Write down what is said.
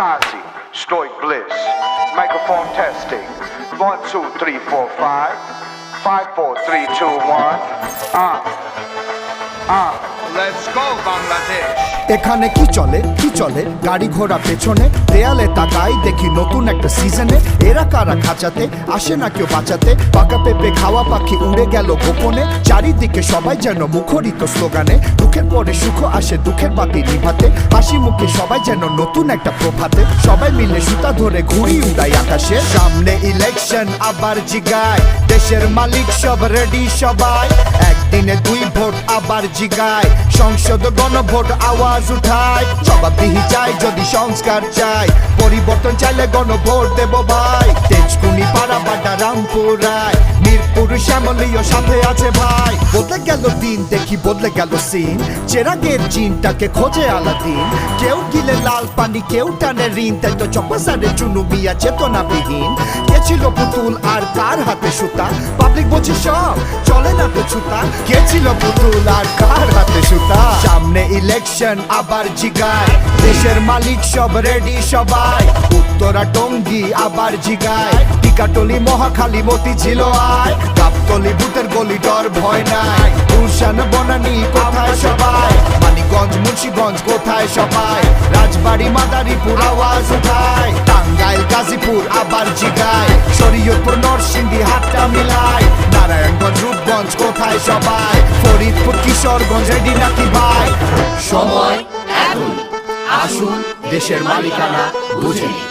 Kazi, Stoic Bliss. Microphone testing. One, two, three, four, five. Five, four, three, two, one. Uh. Uh. এখানে কি চলে? কি চলে? গাড়ি ঘোড়া পেছনে, দেয়ালে তাকাই, দেখি নতুন একটা সিজনে এরা কারা খাঁচাতে? আসে না কেউ বাঁচাতে? পাকা পেঁপে খাওয়া পাখি উড়ে গেল গোপনে। চারিদিকে সবাই যেন মুখরিত স্লোগানে। দুঃখের পরে সুখ আসে, দুঃখের বাতি নিভাতে। হাসি মুখে সবাই যেন নতুন একটা প্রভাতে। সবাই মিলে সুতা ধরে ঘুড়ি উড়াই আকাশে। সামনে ইলেকশন আবার জিগায়। দেশের মালিক সব রেডি সবাই। ভোট আবার জিগায়। সংসদ গণভোট আওয়াজ উঠায়। জবাবদিহি চাই যদি সংস্কার চাই। পরিবর্তন চাইলে গণভোট দেব ভাই। তেজকুনি পাড়া পাটা রামপুর সাথে আছে ভাই। বদলে গেল দিন, দেখি বদলে গেল সিন। চেরাগের চিনটাকে খোঁজে আলাদিন। কেউ গিলে লাল পানি, কেউ টানে ঋণ। তাই তো চুনু চেতনাবিহীন। কে ছিল পুতুল আর কার হাতে সুতা? পাবলিক বলছে সব, চলে না তো ছুতা। কে ছিল পুতুল আর কার হাতে সুতা? সামনে ইলেকশন, আবার জিগায়। দেশের মালিক সব রেডি সবাই। উত্তরা টঙ্গি আবার জিগায়। টিকাটলি মহাখালী মতি ছিল আয়। ভূতের গলি ডর ভয় নাই। গুলশান, বনানি, কোথায় সবাই? মানিকগঞ্জ, মুন্সিগঞ্জ, কোথায় সবাই? রাজবাড়ি, মাদারীপুর, আওয়াজ উঠায়। টাঙ্গাইল, গাজীপুর, আবার জিগায়। শরীয়তপুর, নরসিংদী, হাটটা মিলায়। নারায়ণগঞ্জ, রূপগঞ্জ, কোথায় সবাই? ফরিদপুর, কিশোরগঞ্জ, রেডি নাকি ভাই? সময় এখন। আসুন, দেশের মালিকানা বুঝে নিন